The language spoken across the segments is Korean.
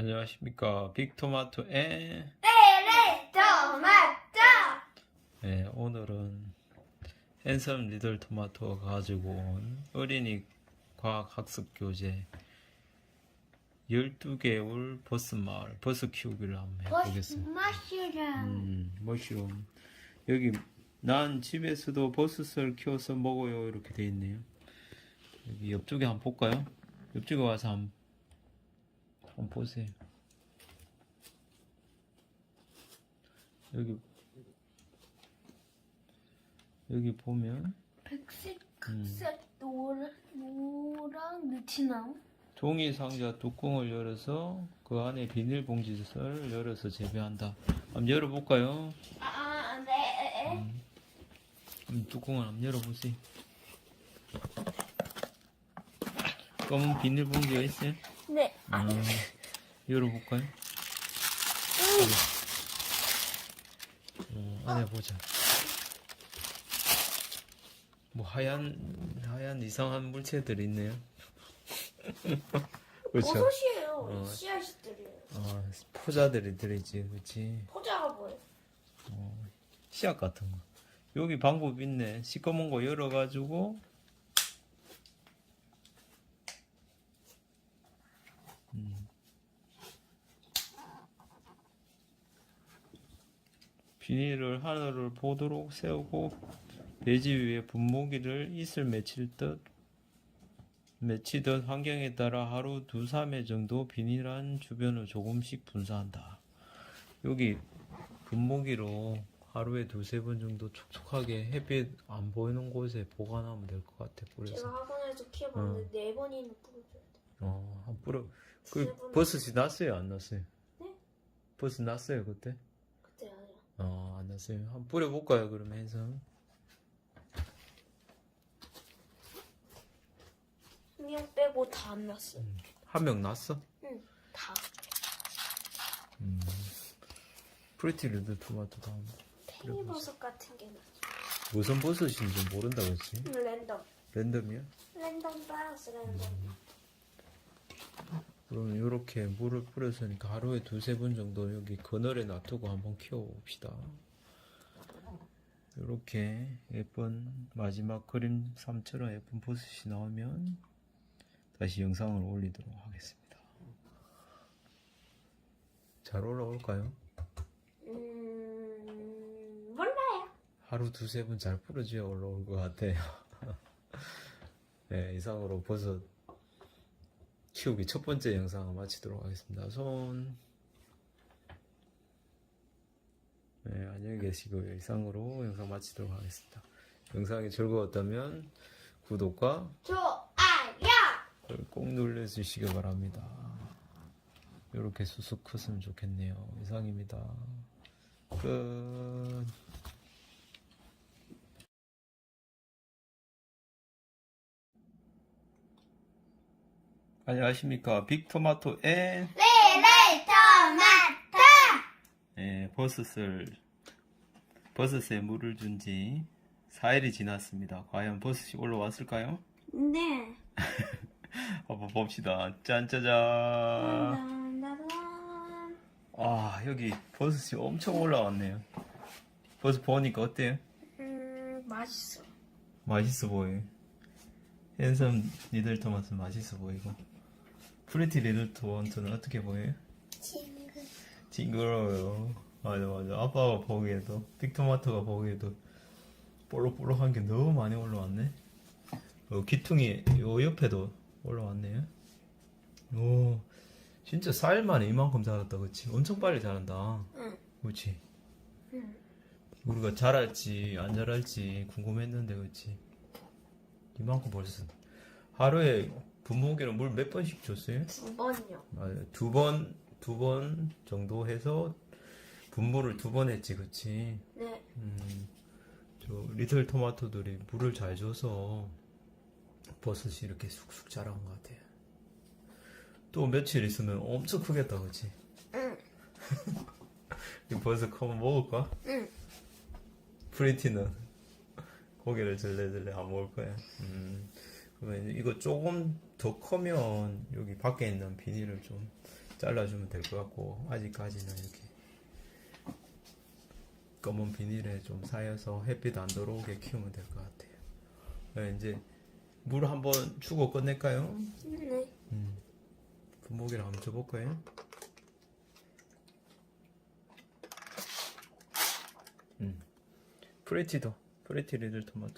안녕하십니까 빅토마토 에 레레 토마토 네, 오늘은 핸섬 리들 토마토가 가지고 온 어린이 과학 학습 교재 12개월 버섯 마을 버섯 키우기를 한번 해보겠습니다. 머쉬룸 음, 머쉬룸 여기 난 집에서도 버섯을 키워서 먹어요 이렇게 돼 있네요. 여기 옆쪽에 한번 볼까요? 옆쪽에 와서 한번, 한번 보세요. 여기 여기 보면 백색 음. 흑색 노랑 노랑 느티나무 종이 상자 뚜껑을 열어서 그 안에 비닐봉지를 열어서 재배한다. 한번 열어볼까요? 아네 음, 뚜껑을 한번 열어보세요. 검은 비닐봉지가 있어요? 네 아, 열어볼까요? 어, 안에 보자. 뭐 하얀 하얀 이상한 물체들이 있네요. 그렇죠. 버섯이에요 어. 씨앗들이에요 아, 포자들이 들어있지, 그렇지. 포자가 뭐예요? 씨앗 같은 거. 여기 방법 있네. 시꺼먼 거 열어가지고 비닐을 하늘을 보도록 세우고 배지 위에 분무기를 이슬 맺힐 듯 맺히던 환경에 따라 하루 두, 삼회 정도 비닐한 주변을 조금씩 분사한다. 여기 분무기로 하루에 두세 번 정도 촉촉하게 햇빛 안 보이는 곳에 보관하면 될 것 같아. 제가 그래서 학원에서 키워봤는데 네 번이나 뿌려줘야 돼 어, 한 뿌려. 세그 번. 버섯이 났어요, 안 났어요? 네? 버섯 났어요 그때? 어, 안 났어요. 한번 뿌려볼까요, 그러면 해서? 한명 빼고 다 안 났어 한 명 났어? 응 다 음. 프리티 리드 토마토 다음. 팽이버섯 같은 게 났어 무슨 버섯인지 모른다 그랬지? 랜덤 랜덤이야? 랜덤 플러스 랜덤 그러면 이렇게 물을 뿌려서니까 하루에 두세 번 정도 여기 그늘에 놔두고 한번 키워봅시다. 이렇게 예쁜 마지막 그림 3처럼 예쁜 버섯이 나오면 다시 영상을 올리도록 하겠습니다. 잘 올라올까요? 음 몰라요 하루 두세 번잘 뿌려줘야 올라올 것 같아요. 네, 이상으로 버섯 키우기 첫 번째 영상을 마치도록 하겠습니다. 손. 네, 안녕히 계시고요. 이상으로 영상 마치도록 하겠습니다. 영상이 즐거웠다면 구독과 좋아요 꼭 눌러주시기 바랍니다. 이렇게 쑥쑥 컸으면 좋겠네요. 이상입니다. 끝. 안녕하십니까. 빅토마토 앤 레레 토마토 예, 버섯을 버섯에 물을 준 지 4일이 지났습니다. 과연 버섯이 올라왔을까요? 네 한번 봅시다. 짠짜잔. 아, 여기 버섯이 엄청 올라왔네요. 버섯 보니까 어때요? 음 맛있어 맛있어 보여요. 핸섬 리들 토마토 맛있어 보이고. 프리티 리들 토마토는 어떻게 보여요? 친구 징그러워요. 맞아, 맞아. 아빠가 보기에도, 빅토마토가 보기에도 볼록볼록한 게 너무 많이 올라왔네. 어, 귀퉁이 요 옆에도 올라왔네요. 오, 진짜 쌀 만에 이만큼 자랐다, 그치? 엄청 빨리 자란다. 응. 그치? 응. 우리가 자랄지 안 자랄지 궁금했는데, 그치? 이만큼 벌써. 하루에 분무기로 물몇 번씩 줬어요? 두 번요 맞아요. 두 번, 두 번 정도 해서 분무를 두 번 했지, 그치? 네 음, 저 리틀 토마토들이 물을 잘 줘서 버섯이 이렇게 쑥쑥 자란 것 같아요. 또 며칠 있으면 엄청 크겠다, 그치? 응. 이 버섯 한번 먹을까? 응. 프리티는 고개를 절레절레 안 먹을 거야. 음, 그러면 이거 조금 더 커면 여기 밖에 있는 비닐을 좀 잘라주면 될 것 같고 아직까지는 이렇게 검은 비닐에 좀 쌓여서 햇빛 안 들어오게 키우면 될 것 같아요. 네, 이제 물 한번 주고 끝낼까요? 네. 분무기를 한번 줘볼까요? 음. 프레티도 프레티 리들 토마토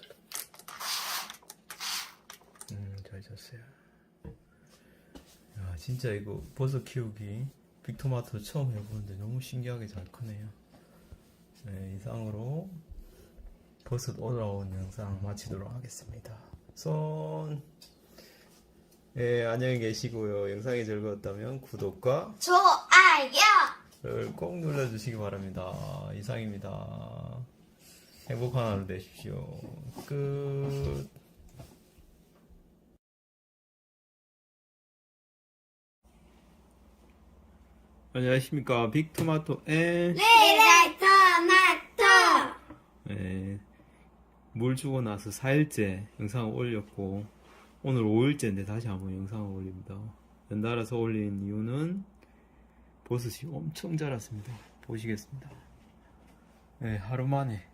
졌어요 야 진짜 이거 버섯 키우기 빅토마토 처음 해보는데 너무 신기하게 잘 크네요 네 이상으로 버섯 올라온 영상 마치도록 하겠습니다 손 예, 안녕히 계시고요. 영상이 즐거웠다면 구독과 좋아요. 꼭 눌러주시기 바랍니다. 이상입니다. 행복한 하루 되십시오. 끝. 안녕하십니까. 빅토마토 에 리를 토마토. 예, 물 주고 나서 4일째 영상을 올렸고 오늘 5일째인데 다시 한번 영상을 올립니다. 연달아서 올린 이유는 버섯이 엄청 자랐습니다. 보시겠습니다. 네, 하루 만에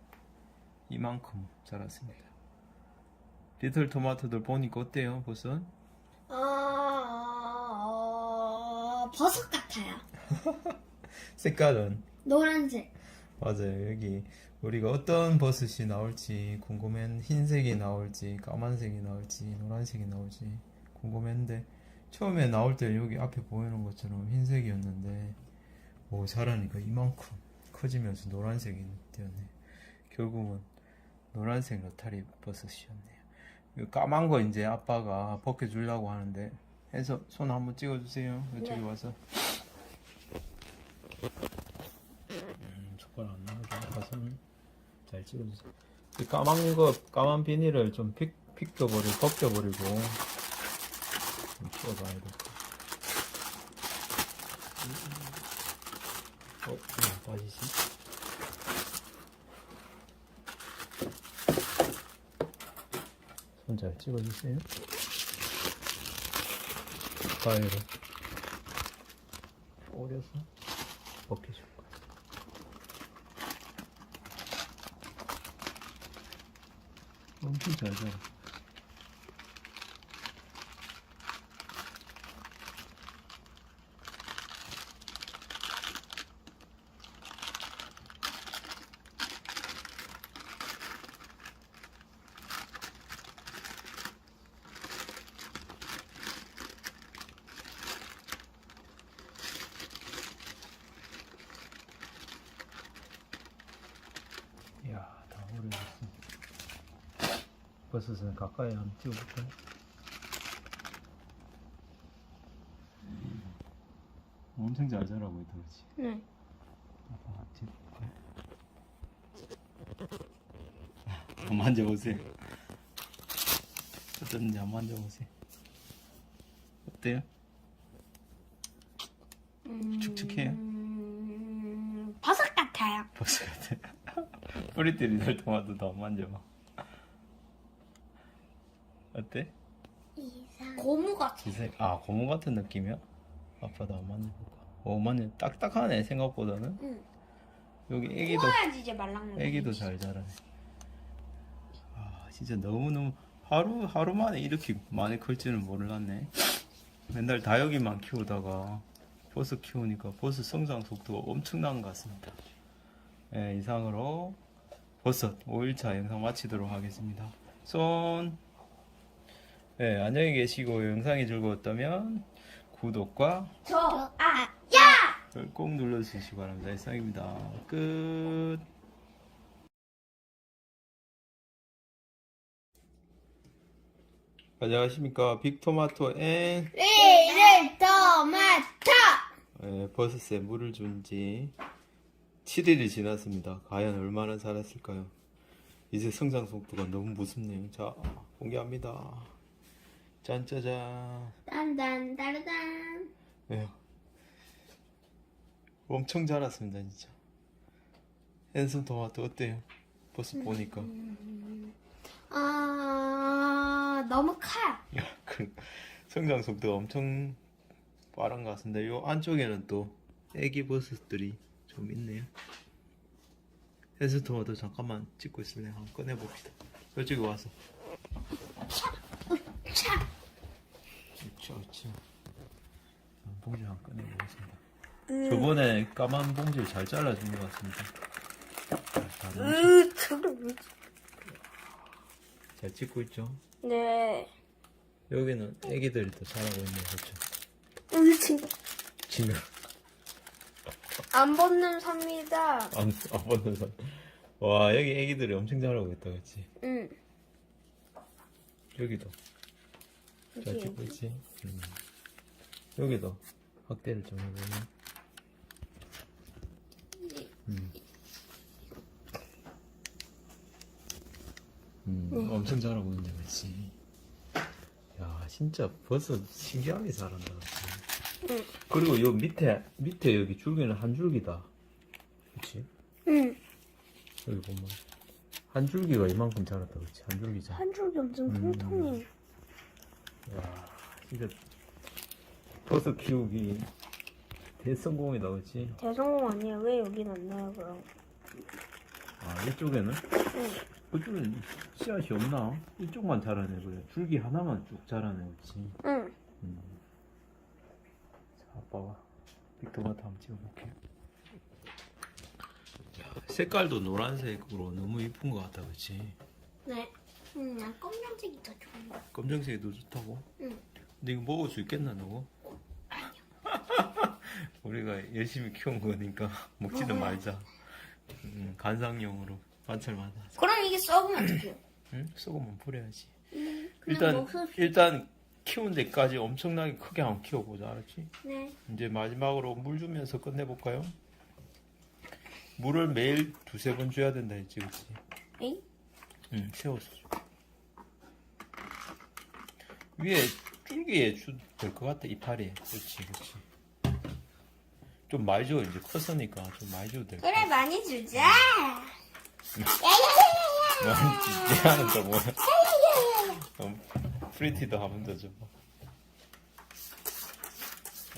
이만큼 자랐습니다. 리틀 토마토들 보니까 어때요, 버섯? 어, 어, 버섯 같아요. 색깔은 노란색. 맞아요. 여기 우리가 어떤 버섯이 나올지 궁금한 흰색이 나올지 까만색이 나올지 노란색이 나올지 궁금했는데 처음에 나올 때 여기 앞에 보이는 것처럼 흰색이었는데 오 자라니까 이만큼 커지면서 노란색이 되었네. 결국은 노란색 로타리 버섯이었네요. 이 까만 거 이제 아빠가 벗겨주려고 하는데 해서 손 한번 찍어주세요. 이쪽에 네. 와서. 음, 젓가락 안 나오게 아빠 손잘 찍어주세요. 이 까만 거 까만 비닐을 좀 픽, 픽겨버리고 벗겨버리고 좀 키워봐야 돼. 어, 왜 빠지지? 손 잘 찍어주세요. 가위로 오려서 벗겨줄 거야. 엄청 잘 자라. 이야, 다 오래됐어. 버섯은 가까이 한번 띄워볼까요? 엄청 잘 자라고 있다, 그치? 네. 아빠 띄워볼까요? 한번 만져보세요. 어떤지 한번 만져보세요. 어때요? 축축해요? 음, 버섯 같아요. 버섯 같아. 뿌리띠리들 토마토도 한번 만져봐. 어때? 고무 같아. 기색 아 고무 같은 느낌이야? 아빠도 안 만져볼까? 오 만져 딱딱하네 생각보다는 응. 여기 애기도 구워야지 이제 말랑말랑. 애기도 잘 자라네 아 진짜 너무너무 하루 하루 만에 이렇게 많이 클 줄은 몰랐네 맨날 다육이만 키우다가 버섯 키우니까 버섯 성장 속도가 엄청난 것 같습니다 네, 이상으로 버섯 5일차 영상 마치도록 하겠습니다 손 네, 안녕히 계시고 영상이 즐거웠다면 구독과 좋아요. 꼭 눌러주시기 바랍니다. 이상입니다. 끝. 안녕하십니까. 빅토마토 앤 리를 토마토. 예, 버섯에 물을 준 지 7일이 지났습니다. 과연 얼마나 자랐을까요? 이제 성장 속도가 너무 무섭네요. 자, 공개합니다. 짠짜잔. 딴딴 따르단. 네. 엄청 자랐습니다, 진짜. 앤섬 토마토 어때요? 버섯 보니까. 아 너무 커요. 야, 그 성장 속도가 엄청 빠른 것 같습니다. 요 안쪽에는 또 애기 버섯들이 좀 있네요. 헨스토마토 잠깐만 찍고 있을래요? 한번 꺼내봅시다. 이쪽에 와서. 그렇죠, 그렇죠. 봉지 한번 꺼내 보겠습니다. 저번에 까만 봉지를 잘 잘라준 것 같습니다. 으? 잘 찍고 있죠? 네. 여기는 애기들이 더 잘하고 있네요, 그렇죠? 으, 친구. 지금 안 벗는 삽니다. 안, 안 받는 사람. 와, 여기 애기들이 엄청 잘하고 있다, 그렇지? 응. 여기도 잘 찍고 있지? 음. 여기도 확대를 좀 해보면. 음. 음, 엄청 잘하고 있네, 그렇지? 야, 진짜 버섯 신기하게 잘한다. 응. 그리고 요 밑에 밑에 여기 줄기는 한 줄기다. 그렇지? 응. 여기 보면 한 줄기가 이만큼 자랐다, 그렇지? 한 줄기 자. 한 줄기 엄청 음. 통통해. 야, 진짜 버섯 키우기 대성공이다, 그렇지? 대성공 아니에요. 왜 여긴 안 나요, 그럼? 아, 이쪽에는 응. 그쪽엔 씨앗이 없나? 이쪽만 자라네, 그래. 줄기 하나만 쭉 자라네, 그렇지? 응. 음. 자, 아빠가 빅토마토 한번 찍어볼게. 야, 색깔도 노란색으로 너무 이쁜 것 같다, 그렇지? 네. 음, 난 검정색이 더 좋은데. 검정색이 더 좋다고? 응. 근데 이거 먹을 수 있겠나, 너거? 우리가 열심히 키운 거니까 먹지는 먹어야지. 말자. 음, 간상용으로 관찰만 하자. 그럼 이게 썩으면 어떡해요? 응? 썩으면 버려야지. 음, 그냥 일단 먹을 수- 일단 키운 데까지 엄청나게 크게 한번 키워보자, 알았지? 네. 이제 마지막으로 물 주면서 끝내볼까요? 물을 매일 두세 번 줘야 된다 했지, 그치? 에이? 응, 줘. 위에 줄기에 줄될것 같아, 이파리에. 그렇지, 그렇지. 좀 많이 줘, 이제 컸으니까 좀 많이 줘도 될것 같아. 그래, 많이 주자. 많이 주지 않은 거 뭐야? 어, 프리티도 한번더 줘봐.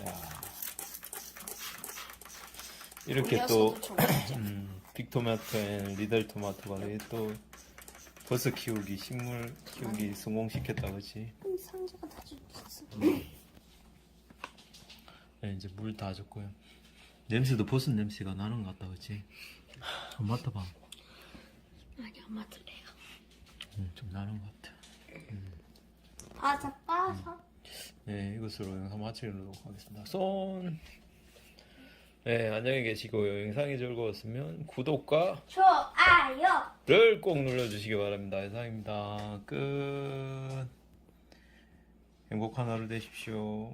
야. 이렇게 또 음, 빅토마토 앤 리들 토마토가 이또 버섯 키우기, 식물 키우기 성공시켰다, 그치? 음, 상자가 다 죽었어. 네, 이제 물 다 줬고요. 냄새도 버섯 냄새가 나는 것 같다, 그치? 한번 맡아봐. 아니, 안 맡을래요. 음, 좀 나는 것 같아. 아, 자 빠서. 네, 이것으로 영상 마치도록 하겠습니다. 손! 네, 안녕히 계시고요. 영상이 즐거웠으면 구독과 좋아요. 를 꼭 눌러주시기 바랍니다. 이상입니다. 끝. 행복한 하루 되십시오.